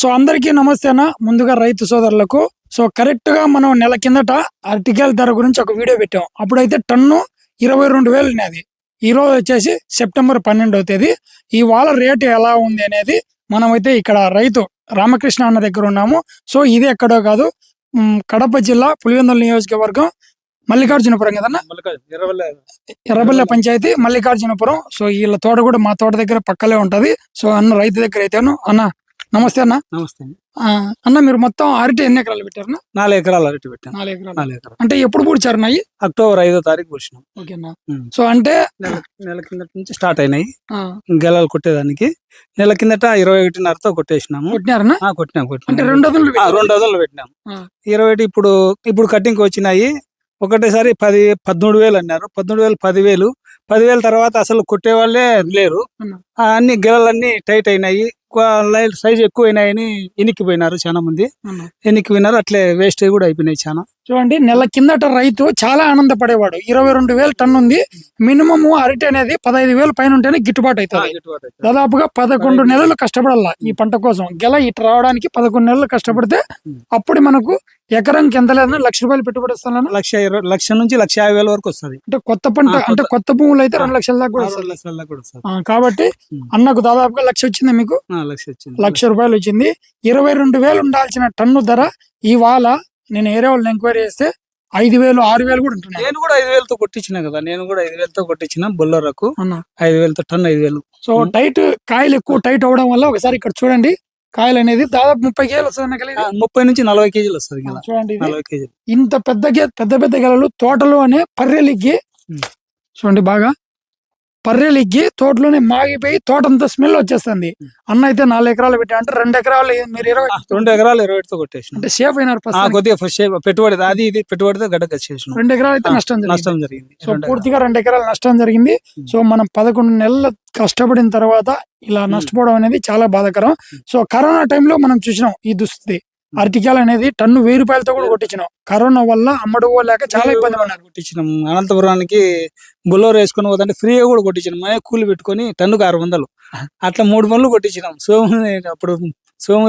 So అందరికీ నమస్తే అన్న. ముందుగా రైతు సోదరులకు. సో కరెక్ట్గా మనం నెల కిందట అరటికాయల ధర గురించి ఒక వీడియో పెట్టాం. అప్పుడైతే టన్ను ఇరవై రెండు వేలు ఉన్నది. ఈ రోజు వచ్చేసి సెప్టెంబర్ పన్నెండవ తేదీ. ఈ వాళ్ళ రేటు ఎలా ఉంది అనేది మనమైతే ఇక్కడ రైతు రామకృష్ణ అన్న దగ్గర ఉన్నాము. సో ఇది ఎక్కడో కాదు కడప జిల్లా పులివెందుల నియోజకవర్గం మల్లికార్జునపురం కదన్నా? ఎర్రబల్లె పంచాయతీ మల్లికార్జునపురం. సో వీళ్ళ తోట కూడా మా తోట దగ్గర పక్కలే ఉంటది. సో అన్న రైతు దగ్గర అయితేను అన్న నమస్తే అన్న. నమస్తే అన్న మీరు మొత్తం అరటి ఎన్ని ఎకరాలు పెట్టారన్న? నాలుగు ఎకరాలు అరటి పెట్టాను. నాలుగు ఎకరాలు. నాలుగు ఎకరాలు. అంటే ఎప్పుడు పూడ్చారు నాయి అక్టోబర్ ఐదో తారీఖు వచ్చినాం ఓకేనా ఉమ్. సో అంటే నెల కిందట నుంచి స్టార్ట్ అయినాయి. గెలలు కొట్టేదానికి. నెల కిందట ఇరవై ఒకటిన్నరతో కొట్టేసినాము. కొట్టినారన్నా? ఆ, కొట్టినాం అంటే రెండు వందలు పెట్టారు. రెండు వందలు పెట్టినాం. ఆ. ఇరవై ఒకటి ఇప్పుడు ఇప్పుడు కటింగ్ వచ్చినాయి. ఒకటేసారి పది పదమూడు వేలు అన్నారు. పదమూడు వేలు పదివేలు పదివేల తర్వాత అసలు కొట్టే వాళ్ళే లేరు అన్ని గెలలన్నీ టైట్ అయినాయి. సైజ్ ఎక్కువ అయినాయని ఎనిక్కిపోయినారు చాలా మంది. ఎనిక్కిపోయినారు అట్లే వేస్ట్ కూడా అయిపోయినాయి చాలా. చూడండి నెల కిందట రైతు చాలా ఆనందపడేవాడు. ఇరవై రెండు వేలు టన్ను ఉంది మినిమం అరటి అనేది పదహైదు వేలు పైన ఉంటేనే గిట్టుబాటు అవుతుంది. దాదాపుగా పదకొండు నెలలు కష్టపడాల ఈ పంట కోసం. గెల ఇటు రావడానికి పదకొండు నెలలు కష్టపడితే. అప్పుడు మనకు ఎకరానికి ఎంత లేదన్నా లక్ష రూపాయలు పెట్టుబడి ఇస్తాను లక్ష ఇరవై లక్ష నుంచి లక్ష యాభై వేల వరకు వస్తుంది. అంటే కొత్త పంట అంటే కొత్త భూములు అయితే రెండు లక్షల దాకా కూడా లక్షల దాకా కూడా కాబట్టి. అన్నకు దాదాపుగా లక్ష వచ్చింది మీకు? లక్ష వచ్చింది. లక్ష రూపాయలు వచ్చింది. ఇరవై రెండు వేలు ఉండాల్సిన టన్ను ధర ఇవాళ నేను ఏరే వాళ్ళని ఎంక్వైరీ చేస్తే ఐదు వేలు ఆరు వేలు కూడా ఉంటున్నాయి. నేను కూడా ఐదు వేలతో కొట్టించిన కదా నేను కూడా ఐదు వేలతో కొట్టించిన బొల్లరకు. ఐదు వేలతో టన్ ఐదు వేలు. సో. టైట్ కాయలు ఎక్కువ టైట్ అవడం వల్ల ఒకసారి ఇక్కడ చూడండి. కాయలు అనేది దాదాపు ముప్పై కేజీలు వస్తుంది ముప్పై నుంచి నలభై కేజీలు వస్తుంది చూడండి. నలభై కేజీలు. ఇంత పెద్ద గే- పెద్ద పెద్ద గెలలు తోటలోనే పర్రెలిగ్గి. చూడండి బాగా. పర్రెలిగ్గి తోటలోనే మాగిపోయి తోట అంతా స్మెల్ వచ్చేస్తుంది. అన్న అయితే నాలుగు ఎకరాలు పెట్టా అంటే రెండు ఎకరాలు మీరు ఇరవై రెండు ఎకరాలు ఇరవై కొట్టేసిన. అంటే సేఫ్ అయినారు. కొద్దిగా ఫస్ట్ పెట్టుబడి అది ఇది పెట్టుబడితో గడ్డకు వచ్చేసిన రెండు ఎకరాలు అయితే నష్టం జరిగింది. నష్టం జరిగింది. సో పూర్తిగా రెండు ఎకరాలు నష్టం జరిగింది. సో మనం పదకొండు నెలలు కష్టపడిన తర్వాత ఇలా. నష్టపోవడం అనేది చాలా బాధాకరం. సో కరోనా టైంలో మనం చూసినాం ఈ దుస్థితి. అరటికాయలు అనేది టన్ను వెయ్యి రూపాయలతో కూడా కొట్టించినాం. కరోనా వల్ల అమ్మడుకోలేక చాలా ఇబ్బంది పడినారు కొట్టించినాం. అనంతపురానికి బుల్లోర్ వేసుకొని పోతుంటే ఫ్రీగా కూడా కొట్టించినాం. మే కూలి పెట్టుకొని టన్నుకు ఆరు వందలు. అట్లా మూడు పనులు కొట్టించినాం. సోము అప్పుడు సోము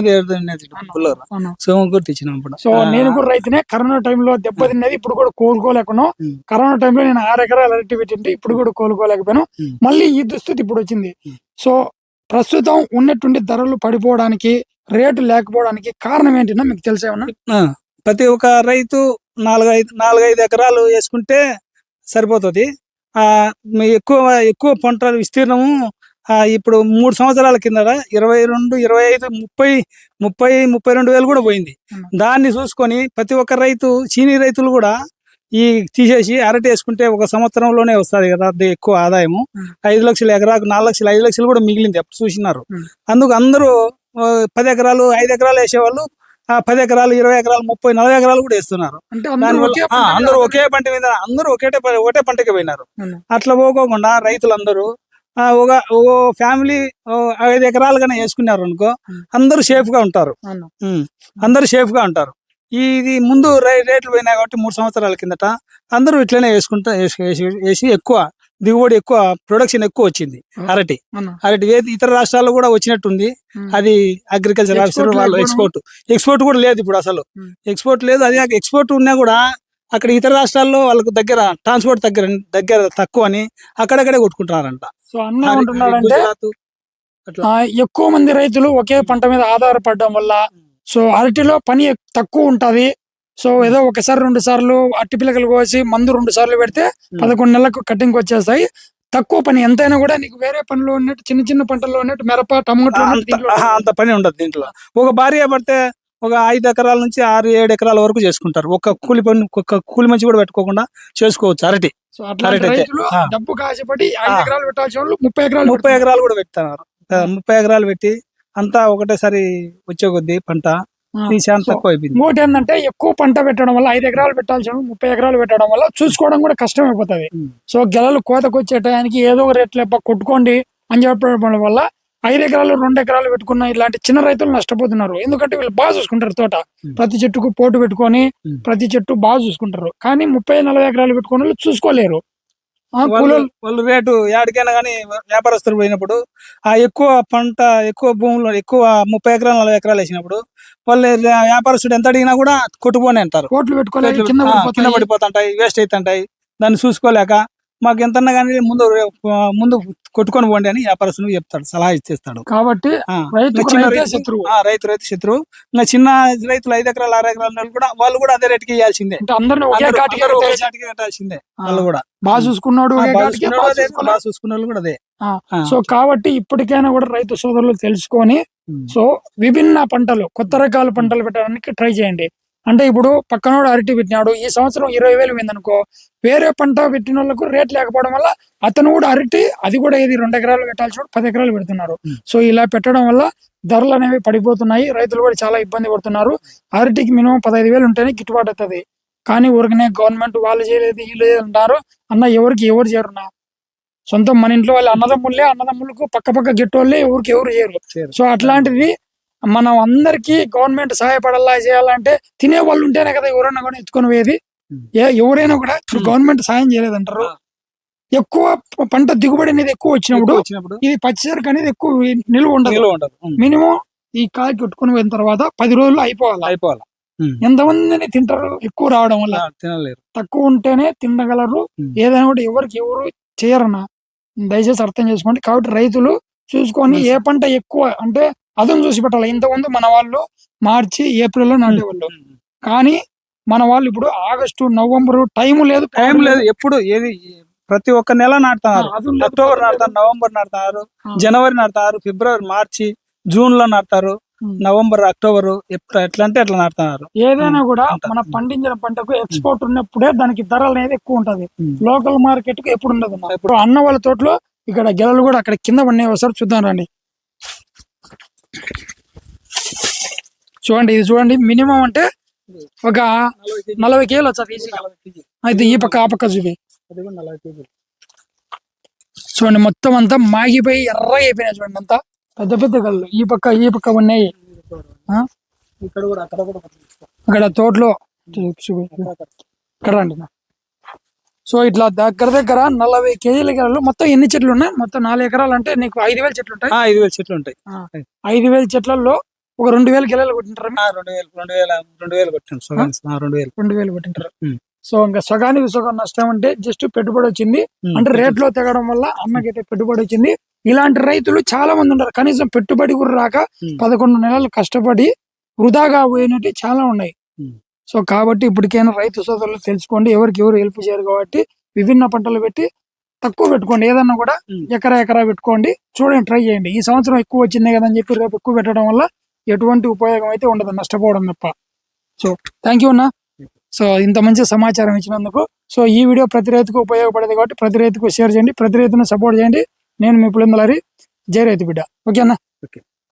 బుల్లోర్. సోము కొట్టించినాం అప్పుడు. సో నేను కూడా రైతునే కరోనా టైంలో దెబ్బతిన్నది ఇప్పుడు కూడా కోలుకోలేకున్నాం. కరోనా టైంలో నేను ఆరు ఎకరాలు అరటి పెట్టింటే ఇప్పుడు కూడా కోలుకోలేకపోయాను. మళ్ళీ ఈ దుస్థితి ఇప్పుడు వచ్చింది. సో ప్రస్తుతం ఉన్నటువంటి ధరలు పడిపోవడానికి రేటు లేకపోవడానికి కారణం ఏంటన్నా మీకు తెలిసేమన్నా ప్రతి ఒక్క రైతు నాలుగైదు నాలుగైదు ఎకరాలు వేసుకుంటే సరిపోతుంది ఆ మీ ఎక్కువ ఎక్కువ పంట విస్తీర్ణము ఆ, ఇప్పుడు మూడు సంవత్సరాల కింద ఇరవై రెండు ఇరవై ఐదు ముప్పై ముప్పై ముప్పై రెండు వేలు కూడా పోయింది. దాన్ని చూసుకొని ప్రతి ఒక్క రైతు చీనీ రైతులు కూడా ఈ తీసేసి అరటి వేసుకుంటే ఒక సంవత్సరంలోనే వస్తుంది కదా అది ఎక్కువ ఆదాయము. ఐదు లక్షలు ఎకరాకు నాలుగు లక్షలు ఐదు లక్షలు కూడా మిగిలింది అప్పుడు చూసినారు. అందుకు అందరూ పది ఎకరాలు ఐదు ఎకరాలు వేసేవాళ్ళు. ఆ, పది ఎకరాలు ఇరవై ఎకరాలు ముప్పై నలభై ఎకరాలు కూడా వేస్తున్నారు. అంటే అందరూ ఒకే పంట మీద అందరూ ఒకటే ఒకటే పంటకి పోయినారు. అట్లా పోకోకుండా రైతులందరూ ఆ, ఒక ఓ ఫ్యామిలీ ఐదు ఎకరాలు కన్నా వేసుకున్నారు అనుకో. అందరూ సేఫ్గా ఉంటారు. అందరూ సేఫ్గా ఉంటారు ఇది ముందు రేట్లు పోయినాయి కాబట్టి మూడు సంవత్సరాల కిందట అందరూ ఇట్లనే వేసుకుంటా వేసి వేసి- వేసి ఎక్కువ దిగుబడి ఎక్కువ ప్రొడక్షన్ ఎక్కువ వచ్చింది. అరటి. అరటి ఇతర రాష్ట్రాల్లో కూడా వచ్చినట్టుంది. అది అగ్రికల్చర్ ఆఫీసర్ వాళ్ళు. ఎక్స్పోర్ట్ ఎక్స్పోర్ట్ కూడా లేదు ఇప్పుడు అసలు. ఎక్స్పోర్ట్ లేదు అది ఎక్స్పోర్ట్ ఉన్నా కూడా అక్కడ ఇతర రాష్ట్రాల్లో వాళ్ళకు దగ్గర ట్రాన్స్పోర్ట్ దగ్గర దగ్గర తక్కువ అని అక్కడక్కడే కొట్టుకుంటున్నారంట సో అన్న ఎక్కువ మంది రైతులు ఒకే పంట మీద ఆధారపడడం వల్ల సో అరటిలో పని తక్కువ ఉంటది సో ఏదో ఒకసారి రెండు సార్లు అట్టి పిల్లకలు కోసి మందు రెండు సార్లు పెడితే ఉం. పదకొండు నెలలకు కటింగ్ వచ్చేస్తాయి. తక్కువ పని ఎంతైనా కూడా నీకు వేరే పనిలో ఉన్నట్టు చిన్న చిన్న పంటల్లో ఉన్నట్టు మిరప టమాటో అంత పని ఉండదు దీంట్లో. ఒక భార్య పడితే ఒక ఐదు ఎకరాల నుంచి ఆరు ఏడు ఎకరాల వరకు చేసుకుంటారు. ఒక కూలి పని ఒక కూలి మంచి కూడా పెట్టుకోకుండా చేసుకోవచ్చు అరటి. డబ్బు కాశపడి ఐదు. ఎకరాలు పెట్టాల్సిన వాళ్ళు ముప్పై ఎకరాలు ముప్పై. ఎకరాలు కూడా పెడతారు. ముప్పై ఎకరాలు పెట్టి అంతా ఒకటేసారి వచ్చే కొద్దీ పంట తక్కువ అయిపోయింది ఇంకోటి ఏంటంటే ఎక్కువ పంట పెట్టడం వల్ల ఐదు ఎకరాలు పెట్టాల్సిన ముప్పై ఎకరాలు పెట్టడం వల్ల చూసుకోవడం కూడా కష్టం అయిపోతుంది. సో గెలలు కోతకు వచ్చే టయానికి ఏదో ఒక రేట్లు కొట్టుకోండి అని చెప్పడం వల్ల ఐదు ఎకరాలు రెండు ఎకరాలు పెట్టుకున్న ఇలాంటి చిన్న రైతులు నష్టపోతున్నారు ఎందుకంటే వీళ్ళు బాగా చూసుకుంటారు తోట. ప్రతి చెట్టుకు పోటు పెట్టుకొని. ప్రతి చెట్టు బాగా చూసుకుంటారు కానీ ముప్పై నలభై ఎకరాలు పెట్టుకున్న వాళ్ళు చూసుకోలేరు వాళ్ళు రేటు యాడికైనా కానీ వ్యాపారస్తులు పోయినప్పుడు ఆ ఎక్కువ పంట ఎక్కువ భూములు ఎక్కువ ముప్పై ఎకరాలు నలభై ఎకరాలు వేసినప్పుడు వాళ్ళు వ్యాపారస్తుడు ఎంత అడిగినా కూడా కొట్టుకొని అంటారు కోట్లు పెట్టుకోలేదు రేట్లు, కింద. పడిపోతుంటాయి వేస్ట్ అవుతుంటాయి దాన్ని చూసుకోలేక మాకు ఎంతన్నా కానీ ముందు ముందు కొట్టుకొని పోండి అని వ్యాపారస్తుడు చెప్తాడు సలహా ఇచ్చేస్తాడు. కాబట్టి ఆ, రైతు చిన్న రైతే రైతు- శత్రువు. ఆ, రైతు రైతు శత్రువు. ఇంకా చిన్న రైతులు ఐదు ఎకరాలు ఆరు ఎకరాల కూడా వాళ్ళు కూడా అదే రేటుకి ఇవ్వాల్సిందే కట్టాల్సిందే వాళ్ళు కూడా. బాగా చూసుకున్నాడు బాగా చూసుకున్న వాళ్ళు కూడా అదే. సో కాబట్టి ఇప్పటికైనా కూడా రైతు సోదరులు తెలుసుకొని. సో విభిన్న పంటలు కొత్త రకాల పంటలు పెట్టడానికి ట్రై చేయండి. అంటే ఇప్పుడు పక్కనోడు అరటి పెట్టినాడు ఈ సంవత్సరం ఇరవై వేలు పోయిందనుకో వేరే పంట పెట్టిన వాళ్ళకు రేట్ లేకపోవడం వల్ల అతను కూడా అరటి అది కూడా ఏది రెండు ఎకరాలు పెట్టాల్సి పది ఎకరాలు పెడుతున్నారు. సో ఇలా పెట్టడం వల్ల ధరలు అనేవి పడిపోతున్నాయి రైతులు కూడా చాలా ఇబ్బంది పడుతున్నారు. అరటికి మినిమం పదహైదు వేలు ఉంటేనే గిట్టుబాటు అవుతుంది. కానీ ఊరికనే గవర్నమెంట్ వాళ్ళు చేయలేదు వీళ్ళు అంటారు అన్న ఎవరికి ఎవరు చేరున్నా సొంతం మన ఇంట్లో వాళ్ళ అన్నదమ్ముళ్ళే అన్నదమ్ములకు పక్క పక్క గిట్టోళ్ళే ఎవరికి ఎవరు చేయరు. చేయరు. సో అట్లాంటిది మనం అందరికి గవర్నమెంట్ సహాయపడాలా చేయాలంటే తినే వాళ్ళు ఉంటేనే కదా ఎవరైనా కూడా ఎత్తుకొని పోయేది. ఏ ఎవరైనా కూడా ఇప్పుడు. గవర్నమెంట్ సాయం చేయలేదంటారు. ఎక్కువ పంట దిగుబడి అనేది ఎక్కువ వచ్చినప్పుడు ఇది పచ్చిసరికి అనేది ఎక్కువ నిలువ ఉండదు. మినిమం ఈ కాయ కొట్టుకుని పోయిన తర్వాత పది రోజులు అయిపోవాలి అయిపోవాలి. ఎంతమందిని తింటారు ఎక్కువ రావడం వల్ల తినలేరు తక్కువ ఉంటేనే తినగలరు. ఏదైనా కూడా ఎవరికి ఎవరు చేయరన్న దయచేసి అర్థం చేసుకోండి కాబట్టి రైతులు చూసుకొని ఏ పంట ఎక్కువ అంటే అదం చూసి పెట్టాలి ఇంతకుముందు మన వాళ్ళు మార్చి ఏప్రిల్లో నాటేవాళ్ళు. కానీ మన వాళ్ళు ఇప్పుడు ఆగస్టు నవంబరు టైం లేదు టైం లేదు ఎప్పుడు ఏది ప్రతి ఒక్క నెల నాటుతున్నారు అక్టోబర్. నాటుతారు నవంబర్ నాటుతారు ఆ. జనవరి నాటుతారు ఫిబ్రవరి మార్చి జూన్లో నాటుతారు. నవంబర్ అక్టోబర్ ఎప్పుడు ఎట్లా అంటే అట్లా నాటుతున్నారు ఏదైనా కూడా. మన పండించిన పంటకు ఎక్స్పోర్ట్ ఉన్నప్పుడే దానికి ధరలు అనేది ఎక్కువ ఉంటది. లోకల్ మార్కెట్కు ఎప్పుడు ఉండదు. ఇప్పుడు అన్న వాళ్ళ తోటలో ఇక్కడ గెలలు కూడా అక్కడ కింద ఉన్నాయి ఒకసారి చూద్దాం రండి చూడండి ఇది చూడండి మినిమం అంటే ఒక నలభై కేలు వచ్చాది ఈజీగా. అయితే ఈ పక్క ఆ పక్క చూపి చూడండి మొత్తం అంతా మాగిపోయి ఎర్రగా అయిపోయినాయి చూడండి అంతా. పెద్ద పెద్ద గళ్ళు ఈ పక్క ఈ పక్క ఉన్నాయి? ఇక్కడ తోటలో. చూపి ఇక్కడ రండి. సో ఇట్లా దగ్గర దగ్గర నలభై కేజీల గెలలు మొత్తం ఎన్ని చెట్లు ఉన్నాయి? మొత్తం నాలుగు ఎకరాలు అంటే నీకు ఐదు వేల చెట్లు ఉంటాయి. ఐదు వేల చెట్లు ఉంటాయి. ఐదు వేల చెట్లలో ఒక రెండు వేల గెలలు కొట్టింటారు? రెండు వేలు రెండు వేల రెండు వేలు కొట్టాను సగం ఆ, రెండు వేలు. రెండు వేలు కొట్టింటారు. సో ఇంకా సగానికి సగం నష్టం అంటే జస్ట్ పెట్టుబడి వచ్చింది. అంటే రేట్లో తెగడం వల్ల అన్నకైతే పెట్టుబడి వచ్చింది. ఇలాంటి రైతులు చాలా మంది ఉన్నారు. కనీసం పెట్టుబడి కూడా రాక. పదకొండు నెలలు కష్టపడి వృధాగా పోయినట్టు చాలా ఉన్నాయి. సో కాబట్టి ఇప్పటికైనా రైతు సోదరులు తెలుసుకోండి ఎవరికి ఎవరు హెల్ప్ చేయరు కాబట్టి విభిన్న పంటలు పెట్టి తక్కువ పెట్టుకోండి. ఏదన్నా కూడా. ఎకరా ఎకరా పెట్టుకోండి. చూడండి ట్రై చేయండి. ఈ సంవత్సరం ఎక్కువ వచ్చింది కదా అని చెప్పి రేపు ఎక్కువ పెట్టడం వల్ల ఎటువంటి ఉపయోగం అయితే ఉండదు నష్టపోవడం తప్ప. సో థ్యాంక్ యూ అన్న. సో ఇంత మంచి సమాచారం ఇచ్చినందుకు. సో ఈ వీడియో ప్రతి రైతుకు ఉపయోగపడేది కాబట్టి ప్రతి రైతుకు షేర్ చేయండి. ప్రతి రైతును సపోర్ట్ చేయండి. నేను మీ పులిందలారి. జై రైతు బిడ్డ. ఓకేనా ఓకే.